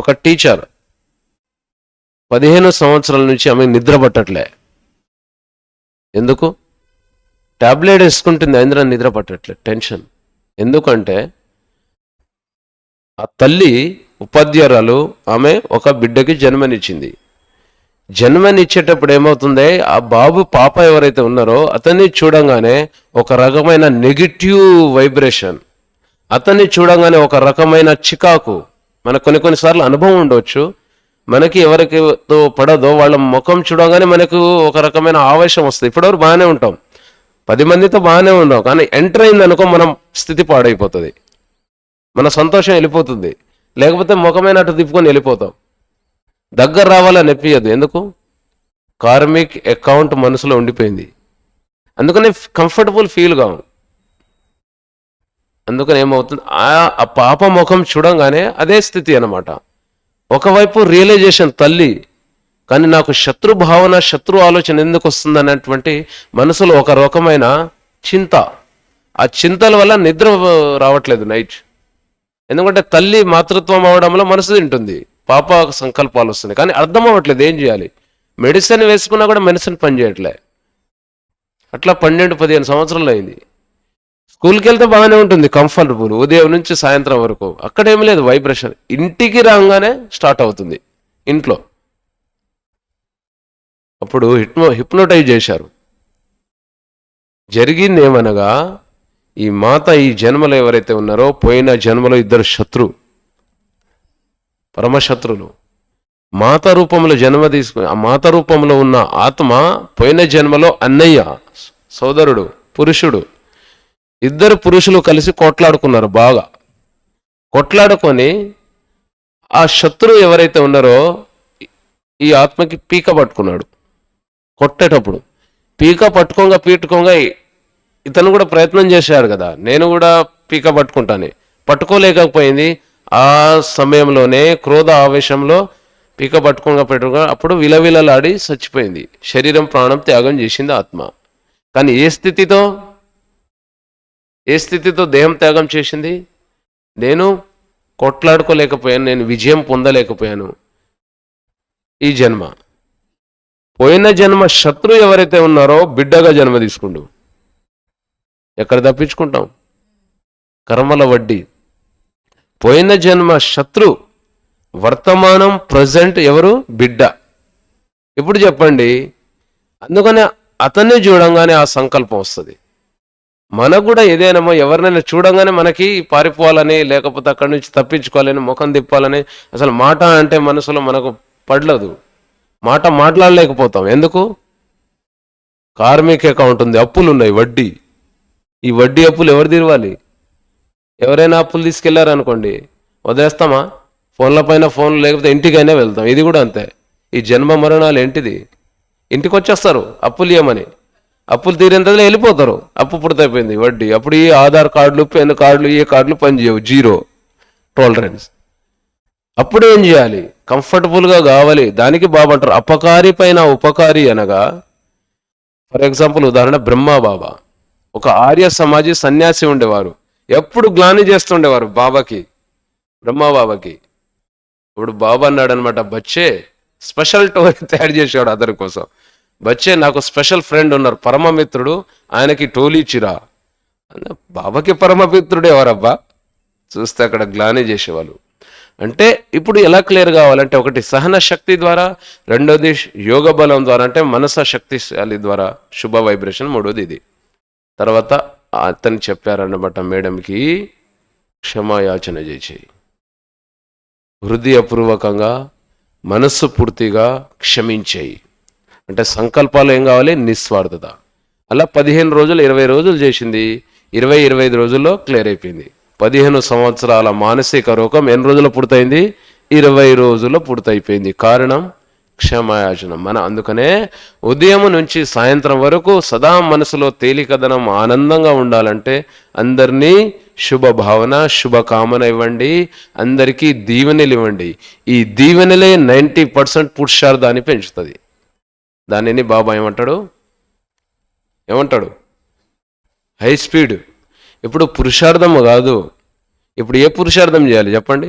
ఒక టీచర్ పదిహేను సంవత్సరాల నుంచి ఆమె నిద్ర పట్టట్లే ఎందుకు? ట్యాబ్లెట్ వేసుకుంటుంది అయినా నిద్ర పట్టట్లే టెన్షన్ ఎందుకంటే ఆ తల్లి ఉపాధ్యాయురాలు ఆమె ఒక బిడ్డకి జన్మనిచ్చింది. జన్మనిచ్చేటప్పుడు ఏమవుతుంది? ఆ బాబు పాప ఎవరైతే ఉన్నారో అతన్ని చూడంగానే ఒక రకమైన నెగిటివ్ వైబ్రేషన్ అతన్ని చూడంగానే ఒక రకమైన చికాకు. మనకు కొన్ని కొన్నిసార్లు అనుభవం ఉండవచ్చు. మనకి ఎవరికి తో పడదో వాళ్ళ ముఖం చూడగానే మనకు ఒక రకమైన ఆవేశం వస్తుంది. ఇప్పటివరకు బాగానే ఉంటాం. పది మందితో బాగానే ఉన్నాం. కానీ ఎంటర్ అయింది అనుకో మనం స్థితి పాడైపోతుంది. మన సంతోషం వెళ్ళిపోతుంది. లేకపోతే ముఖమైన అటు తిప్పుకొని వెళ్ళిపోతాం. దగ్గర రావాలని ఎప్పియదు ఎందుకు? కార్మిక్ అకౌంట్ మనసులో ఉండిపోయింది. అందుకనే కంఫర్టబుల్ ఫీల్ కావు అందుకని ఏమవుతుంది? ఆ పాప ముఖం చూడంగానే అదే స్థితి అనమాట ఒకవైపు రియలైజేషన్ తల్లి కానీ నాకు శత్రు భావన శత్రు ఆలోచన ఎందుకు వస్తుంది అనేటువంటి మనసులో ఒక రకమైన చింత. ఆ చింతల వల్ల నిద్ర రావట్లేదు నైట్ ఎందుకంటే తల్లి మాతృత్వం అవడంలో మనసు తింటుంది. పాప సంకల్పాలు వస్తున్నాయి. కానీ అర్థం అవ్వట్లేదు ఏం చేయాలి? మెడిసిన్ వేసుకున్నా కూడా మెడిసిన్ పనిచేయట్లే అట్లా పన్నెండు పదిహేను సంవత్సరాలు అయింది. స్కూల్కి వెళ్తే బాగానే ఉంటుంది కంఫర్టబుల్. ఉదయం నుంచి సాయంత్రం వరకు. అక్కడ ఏం లేదు వైబ్రేషన్. ఇంటికి రాగానే స్టార్ట్ అవుతుంది ఇంట్లో. అప్పుడు హిప్నో హిప్నోటైజ్ చేశారు. జరిగింది ఏమనగా ఈ మాత ఈ జన్మలో ఎవరైతే ఉన్నారో పోయిన జన్మలో ఇద్దరు శత్రు పరమశత్రులు. మాత రూపంలో జన్మ తీసుకుని ఆ మాత రూపంలో ఉన్న ఆత్మ పోయిన జన్మలో అన్నయ్య సోదరుడు పురుషుడు. ఇద్దరు పురుషులు కలిసి కొట్లాడుకున్నారు బాగా. కొట్లాడుకొని ఆ శత్రువు ఎవరైతే ఉన్నారో ఈ ఆత్మకి పీక పట్టుకున్నాడు. కొట్టేటప్పుడు పీక పట్టుకోగా పీటుకోగా ఇతను కూడా ప్రయత్నం చేశాడు కదా. నేను కూడా పీక పట్టుకుంటాను. పట్టుకోలేకపోయింది. ఆ సమయంలోనే క్రోధ ఆవేశంలో పీక పట్టుకోగా పెట్టుకోగా అప్పుడు విలవిలలాడి చచ్చిపోయింది. శరీరం ప్రాణం త్యాగం చేసింది ఆత్మ. కానీ ఏ స్థితితో? ఏ స్థితితో దేహం త్యాగం చేసింది? నేను కొట్లాడుకోలేకపోయాను నేను విజయం పొందలేకపోయాను. ఈ జన్మ. పోయిన జన్మ శత్రు ఎవరైతే ఉన్నారో బిడ్డగా జన్మ తీసుకుండు. ఎక్కడ తప్పించుకుంటాం? కర్మల వడ్డీ. పోయిన జన్మ శత్రు వర్తమానం ప్రజెంట్ ఎవరు? బిడ్డ. ఇప్పుడు చెప్పండి. అందుకనే అతన్ని చూడంగానే ఆ సంకల్పం వస్తుంది. మనకు కూడా ఏదైనా ఎవరినైనా చూడంగానే మనకి పారిపోవాలని లేకపోతే అక్కడి నుంచి తప్పించుకోవాలని ముఖం తిప్పాలని అసలు మాట అంటే మనసులో మనకు పడలేదు. మాట మాట్లాడలేకపోతాం. ఎందుకు? కార్మిక అకౌంట్ ఉంది అప్పులు ఉన్నాయి వడ్డీ. ఈ వడ్డీ అప్పులు ఎవరు తీరవాలి? ఎవరైనా అప్పులు తీసుకెళ్ళారనుకోండి వదిలేస్తామా? ఫోన్ల పైన ఫోన్ లేకపోతే ఇంటికైనా వెళ్తాం. ఇది కూడా అంతే. ఈ జన్మ మరణాలు ఏంటిది? ఇంటికి వచ్చేస్తారు అప్పులు ఇవ్వమని అప్పులు తీరేంతలో వెళ్ళిపోతారు. అప్పు పుడతైపోయింది వడ్డీ. అప్పుడు ఈ ఆధార్ కార్డులు పెన్ కార్డులు ఏ కార్డులు పనిచేయవు. జీరో టాలరెన్స్ అప్పుడు ఏం చేయాలి? కంఫర్టబుల్గా కావాలి. దానికి బాబంటారు అపకారి పైన ఉపకారి అనగా ఫర్ ఎగ్జాంపుల్ ఉదాహరణ బ్రహ్మ బాబా. ఒక ఆర్య సమాజి సన్యాసి ఉండేవారు. ఎప్పుడు గ్లాని చేస్తుండేవారు బాబాకి బ్రహ్మ బాబాకి. ఇప్పుడు బాబా అన్నాడు అనమాట బచ్చే స్పెషల్ టోర్ తయారు చేసేవాడు అతని కోసం. వచ్చే నాకు స్పెషల్ ఫ్రెండ్ ఉన్నారు పరమమిత్రుడు ఆయనకి టోలీచిరా ఇచ్చిరా బాబాకి పరమమిత్రుడు ఎవరబ్బా చూస్తే అక్కడ గ్లాని చేసేవాళ్ళు. అంటే ఇప్పుడు ఎలా క్లియర్ కావాలంటే ఒకటి సహన శక్తి ద్వారా రెండోది యోగ బలం ద్వారా అంటే మనస శక్తిశాలి ద్వారా శుభ వైబ్రేషన్ మూడోది ఇది. తర్వాత అతను చెప్పారన్నమాట మేడంకి క్షమాయాచన చేసేయి హృదయపూర్వకంగా మనస్సు పూర్తిగా క్షమించేయి. అంటే సంకల్పాలు ఏం కావాలి? నిస్వార్థత. అలా పదిహేను రోజులు ఇరవై రోజులు చేసింది. ఇరవై ఇరవై ఐదు రోజుల్లో క్లియర్ అయిపోయింది. పదిహేను సంవత్సరాల మానసిక రోగం ఎన్ని రోజుల్లో పూర్తయింది? ఇరవై రోజుల్లో పూర్తయిపోయింది. కారణం? క్షమాయాచనం మన అందుకనే ఉదయం నుంచి సాయంత్రం వరకు సదా మనసులో తేలికదనం ఆనందంగా ఉండాలంటే అందరినీ శుభ భావన శుభకామన ఇవ్వండి. అందరికీ దీవెనలు ఇవ్వండి. ఈ దీవెనలే నైంటీ పర్సెంట్ పురుషార్థాన్ని పెంచుతుంది. దానిని బాబా ఏమంటాడు? ఏమంటాడు? High speed. ఇప్పుడు పురుషార్థం కాదు. ఇప్పుడు ఏ పురుషార్థం చేయాలి చెప్పండి?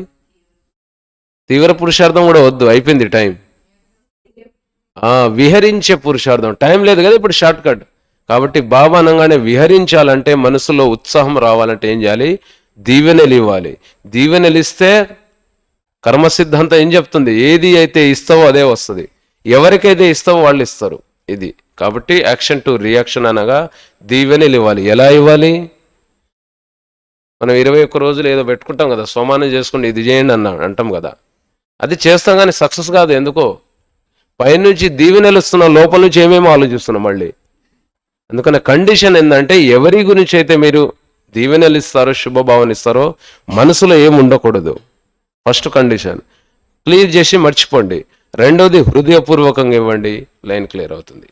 తీవ్ర పురుషార్థం కూడా వద్దు అయిపోయింది టైం. విహరించే పురుషార్థం. టైం లేదు కదా ఇప్పుడు షార్ట్ కట్ కాబట్టి బాబా అనగానే విహరించాలంటే మనసులో ఉత్సాహం రావాలంటే ఏం చేయాలి? దీవెనలు ఇవ్వాలి. దీవెనలు ఇస్తే కర్మ సిద్ధాంతం ఏం చెప్తుంది? ఏది అయితే ఇస్తావో అదే వస్తుంది. ఎవరికైతే ఇస్తామో వాళ్ళు ఇస్తారు. ఇది. కాబట్టి యాక్షన్ టు రియాక్షన్ అనగా దీవెనలు ఇవ్వాలి. ఎలా ఇవ్వాలి? మనం ఇరవై ఒక్క రోజులు ఏదో పెట్టుకుంటాం కదా సోమానం చేసుకుని ఇది చేయండి అన్న అంటాం కదా. అది చేస్తాం కానీ సక్సెస్ కాదు. ఎందుకో? పైనుంచి దీవెనలు ఇస్తున్నాం లోపల నుంచి ఏమేమో ఆలోచిస్తున్నాం మళ్ళీ. అందుకని కండిషన్ ఏంటంటే ఎవరి గురించి అయితే మీరు దీవెనలు ఇస్తారో శుభభావన ఇస్తారో మనసులో ఏం ఉండకూడదు. First condition. క్లియర్ చేసి మర్చిపోండి. రెండోది హృదయపూర్వకంగా ఇవ్వండి లైన్ క్లియర్ అవుతుంది.